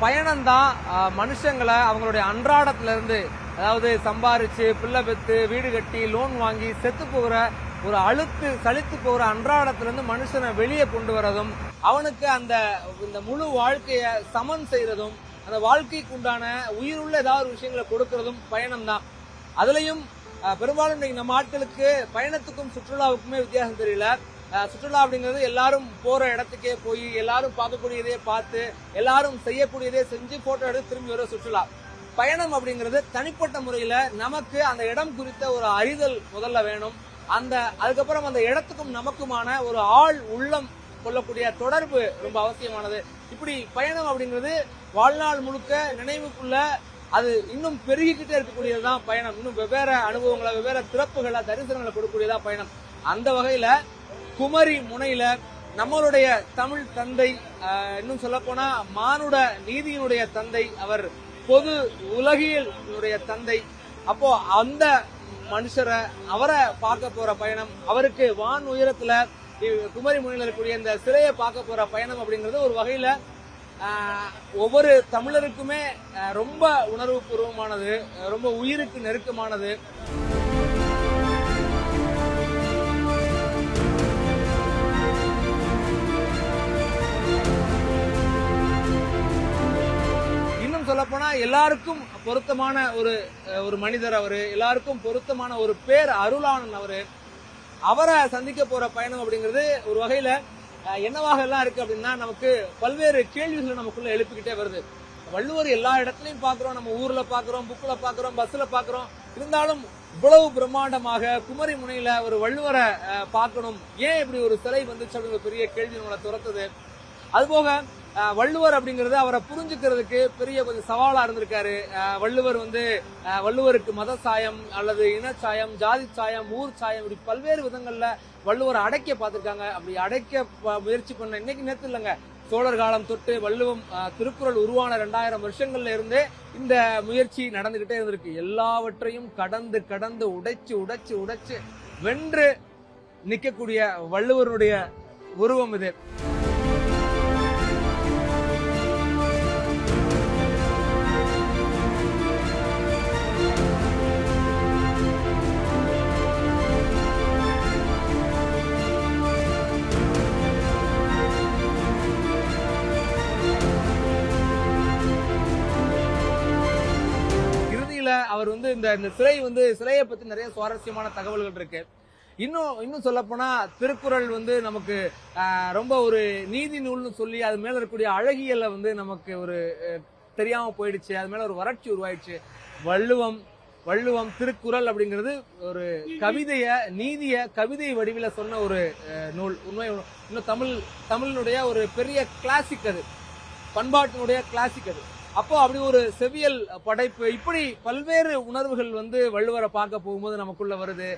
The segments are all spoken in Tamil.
பயணம் தான் மனுஷங்களை அவங்களுடைய அன்றாடத்துல இருந்து அதாவது சம்பாரிச்சு பிள்ளை பெத்து வீடு கட்டி லோன் வாங்கி செத்து போகிற ஒரு அழுத்து சலித்து போகிற அன்றாடத்துல இருந்து மனுஷனை வெளியே கொண்டு வரதும் அவனுக்கு அந்த இந்த முழு வாழ்க்கைய சமன் செய்யறதும் அந்த வாழ்க்கைக்கு உண்டான உயிருள்ள ஏதாவது விஷயங்களை கொடுக்கறதும் பயணம் தான் அதுலயும் பெரும்பாலும் இன்னைக்கு நம்ம ஆட்களுக்கு பயணத்துக்கும் சுற்றுலாவுக்குமே வித்தியாசம் தெரியல. சுற்றுலா அப்படிங்கிறது எல்லாரும் போற இடத்துக்கே போய் எல்லாரும் பார்க்கக்கூடியதே பார்த்து எல்லாரும் செய்யக்கூடியதே செஞ்சு போட்டோ எடுத்து திரும்பி வர சுற்றுலா. பயணம் அப்படிங்கிறது தனிப்பட்ட முறையில நமக்கு அந்த இடம் குறித்த ஒரு அறிதல் முதல்ல வேணும். அந்த அதுக்கப்புறம் அந்த இடத்துக்கும் நமக்குமான ஒரு ஆள் உள்ளம் கொள்ளக்கூடிய தொடர்பு ரொம்ப அவசியமானது. இப்படி பயணம் அப்படிங்கிறது வாழ்நாள் முழுக்க நினைவுக்குள்ள அது இன்னும் பெருகிக்கிட்டே இருக்கக்கூடியதுதான் பயணம். இன்னும் வெவ்வேறு அனுபவங்களை வெவ்வேறு திறப்புகளை தரிசனங்களை கொடுக்கக்கூடியதான் பயணம். அந்த வகையில குமரி முனையில நம்மளுடைய தமிழ் தந்தை இன்னும் சொல்ல போனா மானுட நீதியினுடைய தந்தை அவர் பொது உலகியலுடைய தந்தை. அப்போ அந்த மனுஷரை அவரை பார்க்க போற பயணம் அவருக்கு வான் உயரத்துல குமரி முனையில் இருக்கக்கூடிய இந்த சிலையை பார்க்க போற பயணம் அப்படிங்கிறது ஒரு வகையில ஒவ்வொரு தமிழருக்குமே ரொம்ப உணர்வு பூர்வமானது ரொம்ப உயிருக்கு நெருக்கமானது. சொல்லப்போனால் போனா எல்லாருக்கும் பொருத்தமான ஒரு ஒரு மனிதர் அவரு. எல்லாருக்கும் பொருத்தமான ஒரு பேர் அருளானன் அவரு. அவரை சந்திக்க போற பயணம் அப்படிங்கிறது ஒரு வகையில என்னவாக எல்லாம் இருக்கு அப்படின்னா நமக்கு பல்வேறு கேள்விகளை நமக்குள்ள எழுப்பிக்கிட்டே வருது. வள்ளுவர் எல்லா இடத்துலயும் பாக்குறோம் நம்ம ஊர்ல பாக்குறோம் புக்கில் பாக்குறோம் பஸ்ல பாக்குறோம் இருந்தாலும் இவ்வளவு பிரம்மாண்டமாக குமரி முனையில ஒரு வள்ளுவரை பார்க்கணும். ஏன் இப்படி ஒரு சிலை வந்துச்சு அப்படிங்கிற ஒரு பெரிய கேள்வி நம்மளை துரத்துது. அதுபோக வள்ளுவர் அப்படிங்கிறது அவரை புரிஞ்சுக்கிறதுக்கு பெரிய கொஞ்சம் சவாலா இருந்திருக்காரு. வள்ளுவர் வந்து வள்ளுவருக்கு மத சாயம் அல்லது இனச்சாயம் ஜாதி சாயம் ஊர் சாயம் இப்படி பல்வேறு விதங்கள்ல வள்ளுவரை அடைக்க பார்த்திருக்காங்க. அப்படி அடைக்க ப- முயற்சி பண்ண இன்னைக்கு நேரத்து இல்லைங்க. சோழர் காலம் தொட்டு வள்ளுவம் திருக்குறள் உருவான ரெண்டாயிரம் வருஷங்கள்ல இருந்தே இந்த முயற்சி நடந்துகிட்டே இருந்திருக்கு. எல்லாவற்றையும் கடந்து கடந்து உடைச்சு உடைச்சு உடைச்சு வென்று நிற்கக்கூடிய வள்ளுவருடைய உருவம் இது. அவர் வந்து இந்த இந்த சிலை வந்து சிலையை பற்றி நிறைய சுவாரஸ்யமான தகவல்கள் இருக்கு. இன்னும் இன்னும் சொல்லப்போனால் திருக்குறள் வந்து நமக்கு ஆஹ், ரொம்ப ஒரு நீதி நூல்னு சொல்லி அது மேல இருக்கக்கூடிய அழகியலை வந்து நமக்கு ஒரு தெரியாமல் தெரியாம போயிடுச்சு. அது மேலே ஒரு வறட்சி உருவாயிடுச்சு. வள்ளுவம் வள்ளுவம் திருக்குறள் அப்படிங்கிறது ஒரு கவிதையை நீதிய கவிதை வடிவில சொன்ன ஒரு நூல். உண்மை இன்னும் தமிழ் தமிழினுடைய ஒரு பெரிய கிளாசிக் அது. பண்பாட்டினுடைய கிளாசிக் அது. அப்போ அப்படி ஒரு செவியல் படைப்பு. இப்படி பல்வேறு உணர்வுகள் வந்து வள்ளுவரை பார்க்க போகும்போது நமக்குள்ள வருது.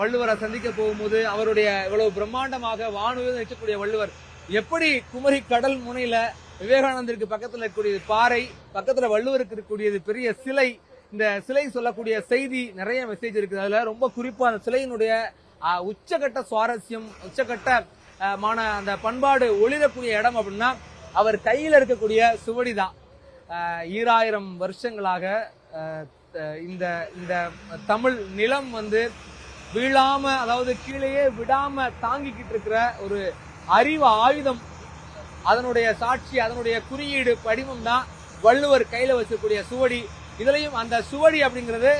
வள்ளுவரை சந்திக்க போகும்போது அவருடைய இவ்வளவு பிரம்மாண்டமாக வானுயர்ந்து நிற்கக்கூடிய வள்ளுவர் எப்படி குமரி கடல் முனையில விவேகானந்தருக்கு பக்கத்தில் இருக்கக்கூடியது பாறை பக்கத்துல வள்ளுவருக்கு இருக்கக்கூடியது பெரிய சிலை இந்த சிலை சொல்லக்கூடிய செய்தி நிறைய மெசேஜ் இருக்குது. அதுல ரொம்ப குறிப்பா அந்த சிலையினுடைய உச்சகட்ட சுவாரஸ்யம் உச்சகட்ட மான அந்த பண்பாடு ஒளிரக்கூடிய இடம் அப்படின்னா அவர் கையில் இருக்கக்கூடிய சுவடி தான் ஈராயிரம் வருஷங்களாக இந்த இந்த தமிழ் நிலம் வந்து வீழாம அதாவது கீழேயே விடாம தாங்கிக்கிட்டு இருக்கிற ஒரு அறிவு ஆயுதம் அதனுடைய சாட்சி அதனுடைய குறியீடு படிமம் தான் வள்ளுவர் கையில வச்சிருக்கூடிய சுவடி. இதுலயும் அந்த சுவடி அப்படிங்கிறது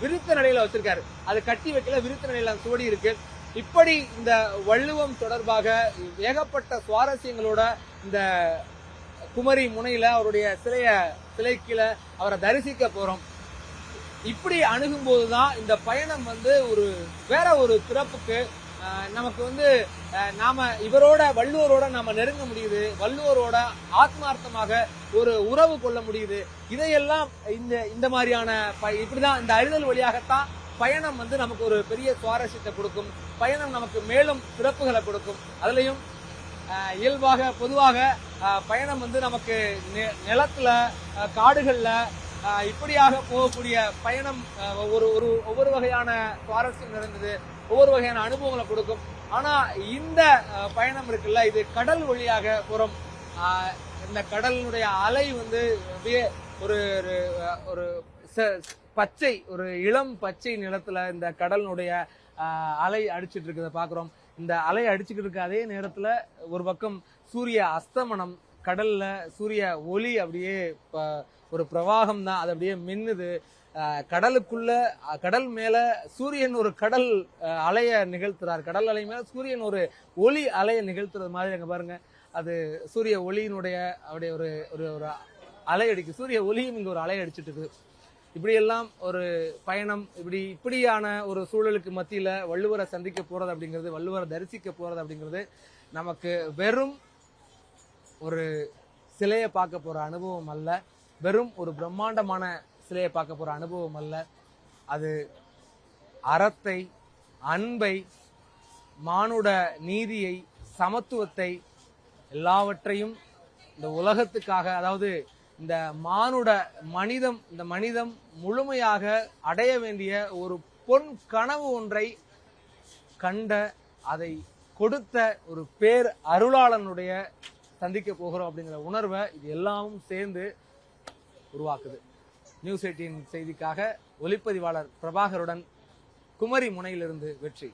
விருத்த நிலையில வச்சிருக்காரு. அது கட்டி வைக்கல விருத்த நிலையில அந்த சுவடி இருக்கு. இப்படி இந்த வள்ளுவம் தொடர்பாக ஏகப்பட்ட சுவாரஸ்யங்களோட இந்த குமரி முனையில அவருடைய சிலைய சிலை கீழே அவரை தரிசிக்க போறோம். இப்படி அணுகும்போது தான் இந்த பயணம் வந்து ஒரு வேற ஒரு பிறப்புக்கு நமக்கு வந்து நாம இவரோட வள்ளுவரோட நாம நெருங்க முடியுது. வள்ளுவரோட ஆத்மார்த்தமாக ஒரு உறவு கொள்ள முடியுது. இதையெல்லாம் இந்த இந்த மாதிரியான ப- இப்படிதான் இந்த அறிதல் வழியாகத்தான் பயணம் வந்து நமக்கு ஒரு பெரிய சுவாரஸ்யத்தை கொடுக்கும். பயணம் நமக்கு மேலும் சிறப்புகளை கொடுக்கும். அதுலயும் இயல்பாக பொதுவாக பயணம் வந்து நமக்கு நி- நிலத்துல காடுகள்ல இப்படியாக போகக்கூடிய பயணம் ஒரு ஒரு ஒவ்வொரு வகையான சுவாரஸ்யம் நிறைந்தது ஒவ்வொரு வகையான அனுபவங்களை கொடுக்கும். ஆனா இந்த பயணம் இருக்குல்ல இது கடல் வழியாக புறம் இந்த கடலினுடைய அலை வந்து அப்படியே ஒரு ஒரு ஒரு ச- பச்சை ஒரு இளம் பச்சை நிலத்துல இந்த கடலினுடைய அலை அடிச்சிட்டு இருக்கிறத பாக்குறோம். இந்த அலை அடிச்சுக்கிட்டு இருக்க அதே நேரத்துல ஒரு பக்கம் சூரிய அஸ்தமனம் கடல்ல சூரிய ஒளி அப்படியே ப- ஒரு பிரவாகம் தான் அது அப்படியே மின்னுது. கடலுக்குள்ள கடல் மேல சூரியன் ஒரு கடல் அலைய நிகழ்த்துறார். கடல் அலை மேல சூரியன் ஒரு ஒளி அலைய நிகழ்த்துறது மாதிரி அங்க பாருங்க. அது சூரிய ஒளியினுடைய அப்படியே ஒரு ஒரு ஒரு அலை அடிக்கு சூரிய ஒளியும் இங்க ஒரு அலை அடிச்சுட்டு இருக்குது இப்படியெல்லாம் ஒரு பயணம் இப்படி இப்படியான ஒரு சூழலுக்கு மத்தியில வள்ளுவரை சந்திக்க போறது அப்படிங்கிறது வள்ளுவரை தரிசிக்க போறது அப்படிங்கிறது நமக்கு வெறும் ஒரு சிலையை பார்க்க போகிற அனுபவம் அல்ல. வெறும் ஒரு பிரம்மாண்டமான சிலையை பார்க்க போகிற அனுபவம் அல்ல. அது அறத்தை அன்பை மானுட நீதியை சமத்துவத்தை எல்லாவற்றையும் இந்த உலகத்துக்காக அதாவது இந்த மானுட மனிதம் இந்த மனிதம் முழுமையாக அடைய வேண்டிய ஒரு பொன் கனவு ஒன்றை கண்ட அதை கொடுத்த ஒரு பேர் அருளாளனுடைய சந்திக்க போகிறோம் அப்படிங்கிற உணர்வை இது எல்லாமும் சேர்ந்து உருவாக்குது. நியூஸ் எயிட்டின் செய்திக்காக ஒளிப்பதிவாளர் பிரபாகருடன் குமரி முனையிலிருந்து வெற்றி.